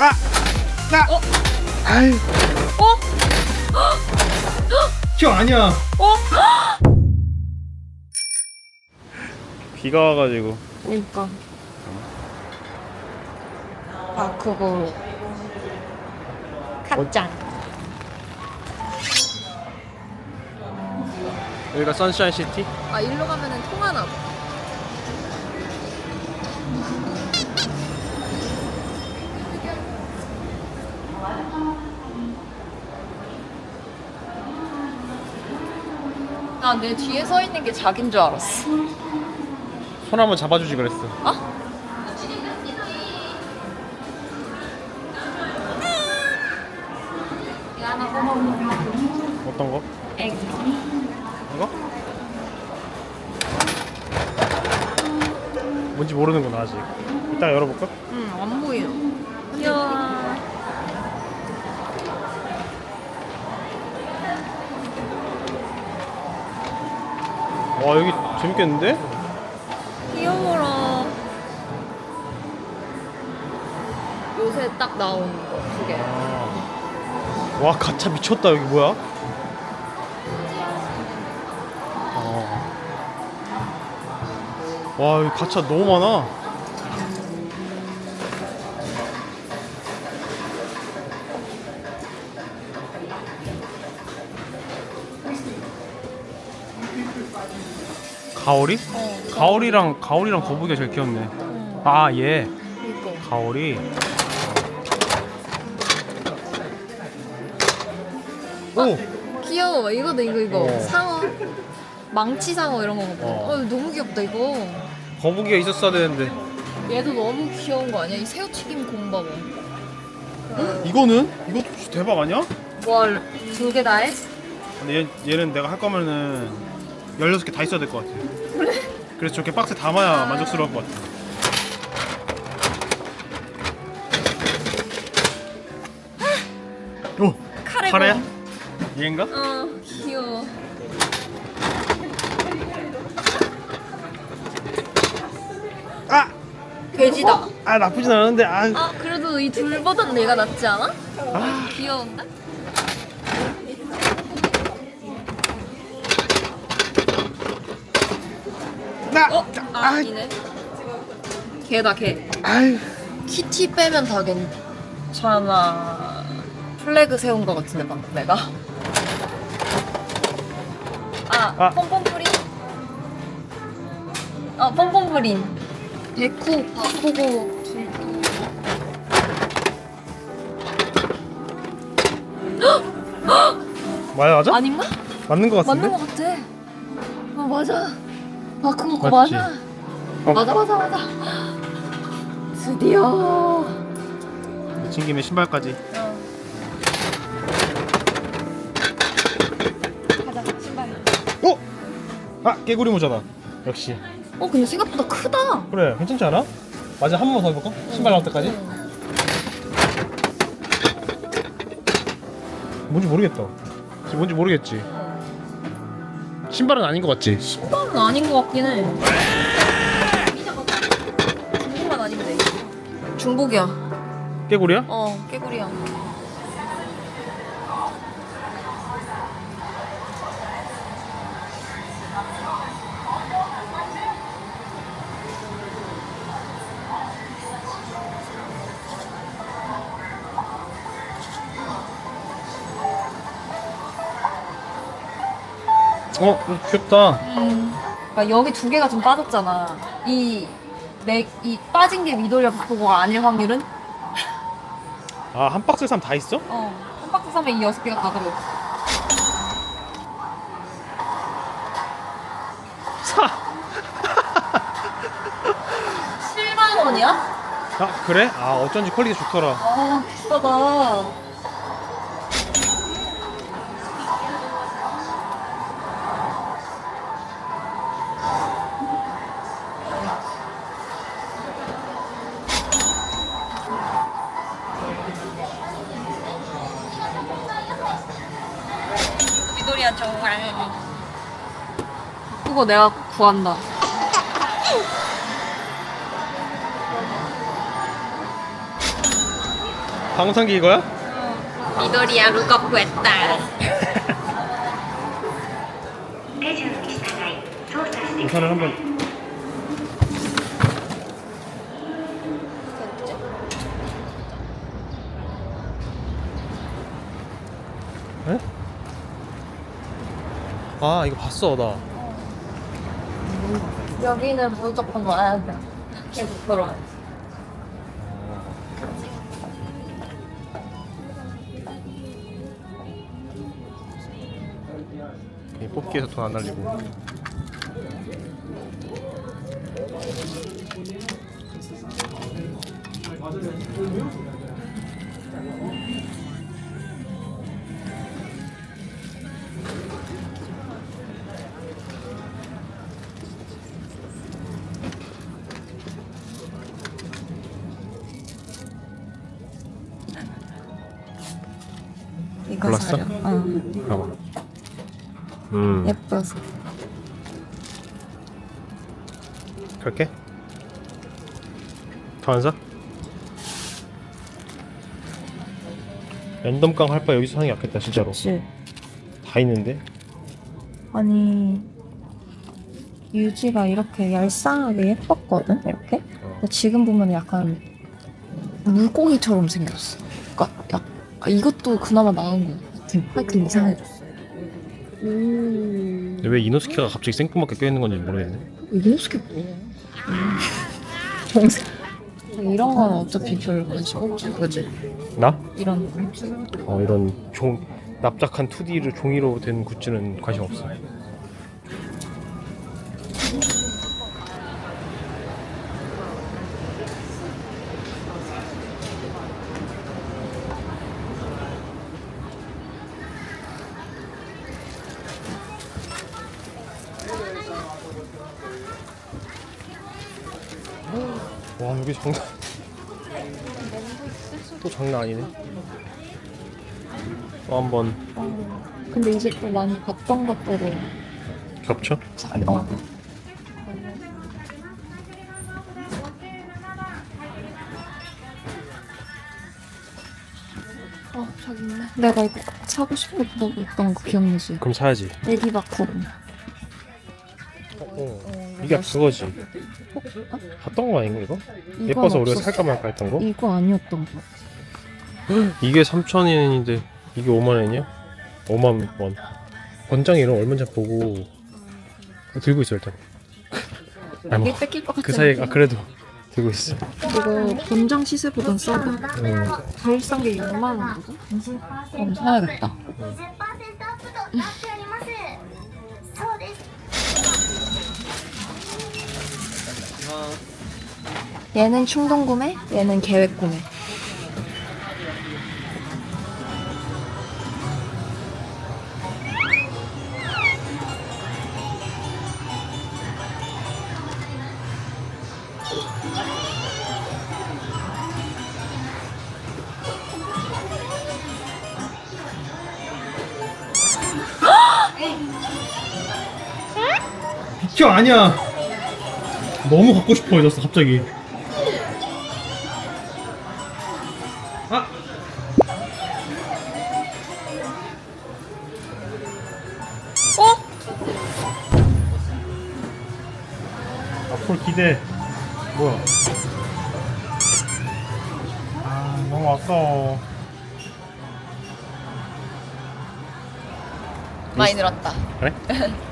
아! 나! 어? 아유, 어? 형 아니야. 어? 비가 와가지고. 그러니까. 아 그거 갓장. 여기가 선샤인 시티? 아 일로 가면은 통하나 봐. 나 내 뒤에 서 있는 게 자기인 줄 알았어. 손 한번 잡아주지 그랬어. 어? 어떤 거? egg. 이거? 뭔지 모르는구나 아직. 이따 열어볼까? 응, 안 보여. 이야. 와 여기 재밌겠는데? 귀여워라. 요새 딱 나온 거 두 개. 아. 와 가차 미쳤다 여기 뭐야? 어. 와 여기 가차 너무 많아. 가오리? 어. 가오리랑 가오리랑 거북이가 제일 귀엽네. 응. 아 얘. 이거. 가오리. 오. 귀여워. 이거도 이거 이거. 어. 상어. 망치 상어 이런 거. 어. 어. 너무 귀엽다 이거. 거북이가 있었어야 되는데. 얘도 너무 귀여운 거 아니야? 이 새우튀김 공바보. 이거는? 이거 대박 아니야? 뭘? 두 개 다 해? 근데 얘, 얘는 내가 할 거면은 16개 다 있어야 될 것 같아. 그래? 그래서 저렇게 박스에 담아야 만족스러울 것 같아. 오! 카레 카레야? 얘인가? 어 귀여워. 아! 돼지다. 아 나쁘진 않은데 아, 아 그래도 이 둘보단 얘가 낫지 않아? 아 귀여운데? 나! 어? 아 아, 아니네. 개다 개. 아유 키티 빼면 다 괜찮아. 플래그 세운 거 같은데 방금 내가. 아, 아. pompom프린. 어, pompom프린. 데쿠, 바꾸고, 둘도. 맞아? 아닌가? 맞는 것 같은데? 맞는 거 같아. 어, 맞아. 바꾼 거 맞지? 맞아. 어. 맞아, 맞아, 맞아. 드디어. 미친 김에 신발까지 어. 가자, 신발. 어? 아 깨구리 모자다 역시 어, 근데 생각보다 크다. 그래 괜찮지 않아? 맞아 한 번만 더 해볼까? 신발 나올 때까지? 응. 뭔지 모르겠다 뭔지 모르겠지 신발은 아닌 것 같지? 신발은 아닌 것 같긴 해. 중국만 아니면 돼. 중복이야. 깨구리야? 어, 깨구리야. 어 음, 귀엽다 음. 그러니까 여기 두 개가 좀 빠졌잖아. 이, 내, 이 빠진 게 미도리아 북보고가 아닐 확률은? 아 한 박스에 사면 다 있어? 어. 한 박스 사면 이 여섯 개가 다 들어. 사! 7만 원이야? 아 그래? 아 어쩐지 퀄리티 좋더라 아, 비싸다. 진짜 좋아해. 그거 내가 구한다. 방송기 이거야? 미도리야 룩업 구했다. 우산을 한번 에? 아 이거 봤어 나 여기는 무조건 와야 돼. 계속. 이 뽑기에서 돈 안 날리고 이거 골랐어? 사려. 응. 봐봐 음 예뻐서. 그렇게? 더 안 사? 랜덤 깡 할 바 여기서 사는 게 낫겠다 진짜로 그치. 다 있는데 아니 유지가 이렇게 얄쌍하게 예뻤거든 이렇게. 어. 근데 지금 보면 약간 물고기처럼 생겼어. 그러니까 약 아, 이것도 그나마 나은 거 같아. 하여튼 이상해졌어. 음. 근데 왜 이노스키가 갑자기 생뚱맞게 껴있는 건지 모르겠네 이노스케 뭐야? 동생. 이런 건 어차피 별 관심 없지, 그지? 나? 이런 거. 어, 이런 종 납작한 2D로 종이로 된 굿즈는 관심 없어. 와 여기 장난 또 장난 아니네. 또 한번 근데 이제 또 많이 봤던 것들을 겹쳐? 잘 어. 어, 저기 있네. 내가 이거 사고 싶었던 거 기억나지? 그럼 사야지. 애기 바쿠. 어, 이게 그거지. 봤던 거 아닌가 이거? 이건 예뻐서 우리가 없었어. 살까 말까 했던 거? 이거 아니었던 거. 이게 3,000원인데 이게 5만 원이야? 5만 원. 권장이 이런 거 얼마인지 보고 들고 있어 일단. 아니 이게 뭐, 뺏길 것 같아. 그 사이에 아 그래도 들고 있어. 이거 본장 시세보단 싸다. 음. 제일 싼게 6만 원이거든? 그럼 사야겠다. 얘는 충동 구매, 얘는 계획 구매. 비켜 아니야. 너무 갖고 싶어졌어 갑자기. 아. 어? 앞으로 기대. 뭐야? 아 너무 아까워. 많이 늘었다. 그래?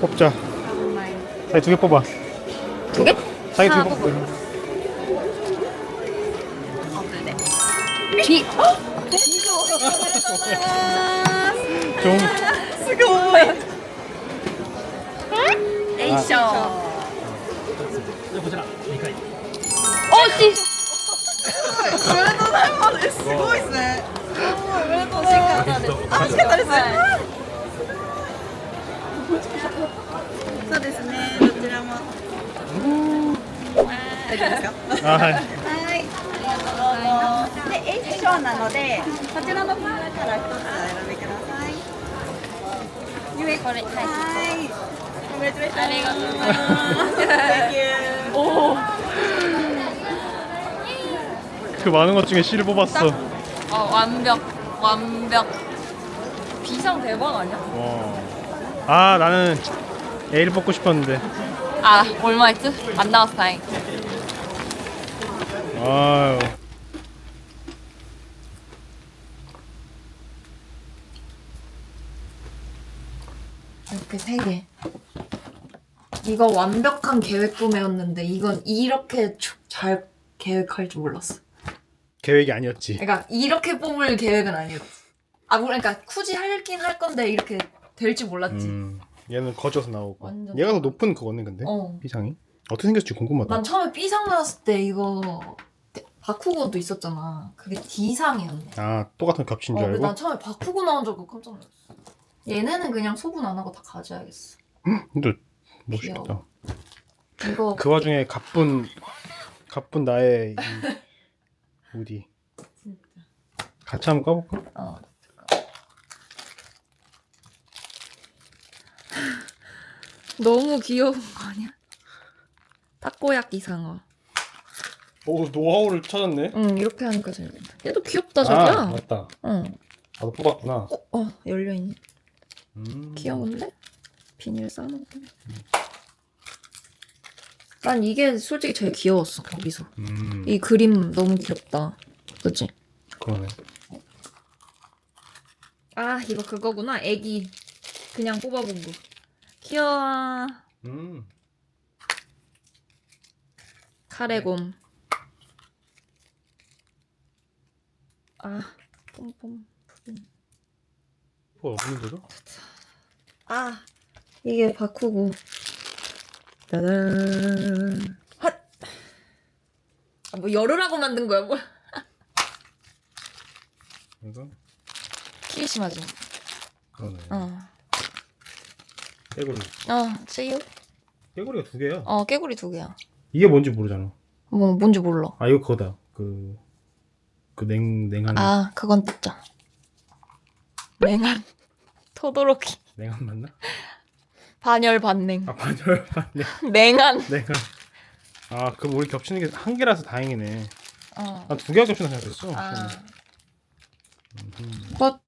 뽑자. 자기 두개 뽑아. 두 개? 자기 두 하나 개 뽑아. 뒤. 좀 すごい。 よいしょ。おし。おめでとうございます。すごいですね。おめでとうございます。あ、惜しかったです。そうですね、どちらも。大丈夫ですか？あはい。はい。A セッションなのでこちらの中から一つお選びくださいゆえこれはいコングレチュレーションありがとうございます おお그 많은 것 중에 C를 뽑았어. 어 완벽 완벽 비상 대박 아니야? 와. 아 나는 A를 뽑고 싶었는데. 아 얼마였지? 안 나와서 다행 아유. 이렇게 세 개. 이거 완벽한 계획 구매였는데 이건 이렇게 쭉 잘 계획할 줄 몰랐어. 계획이 아니었지. 그러니까 이렇게 뽑을 계획은 아니었어. 아, 뭐, 그러니까 굳이 할긴 할 건데 이렇게 될지 몰랐지. 음. 얘는 거져서 나오고. 완전 얘가 더 높은 그거네 근데. 어. B상이. 어떻게 생겼지 궁금하다. 난 처음에 B상 나왔을 때 이거 바쿠고도 있었잖아. 그게 D상이었네. 아 똑같은 어, 줄 근데 알고. 난 처음에 바쿠고 나온 줄 알고 깜짝 놀랐어. 얘네는 그냥 소분 안 하고 다 가져야겠어. 근데 멋있겠다. 이거 그 와중에 가쁜 가쁜 나의 이 우디. 같이 한번 까볼까? 어. 너무 귀여운 거 아니야? 타코야끼 상어. 오 노하우를 찾았네. 응 이렇게 하니까 잘. 얘도 귀엽다 아 자기야. 맞다. 응. 나도 뽑았구나. 어, 어 열려 있네. 음. 귀여운데? 비닐 싸놓고. 난 이게 솔직히 제일 귀여웠어 거기서. 음. 이 그림 너무 귀엽다. 그치? 그러네. 아 이거 그거구나. 애기 그냥 뽑아본 거. 귀여워. 음. 카레곰. 아 pompom푸린. 뭐 없는 거죠? 아 이게 바쿠고. 따단. 핫. 아, 뭐 열으라고 만든 거야 뭐? 이거 키리시마지. 그러네. 어. 깨구리. 어, you. 깨구리가 두 개야. 어, 깨구리 두 개야. 이게 뭔지 모르잖아. 뭐 뭔지 몰라. 아 이거 그거다. 그. 그 냉, 냉한. 아, 그건 뜯자. 냉한 토도로키 냉한 맞나? 반열 반냉. 아, 반절, 반냉. 냉한. 냉한. 아, 그럼 우리 겹치는 게 한 개라서 다행이네. 어. 난 두 개가 겹치나 생각했어. 아. 음. 컷.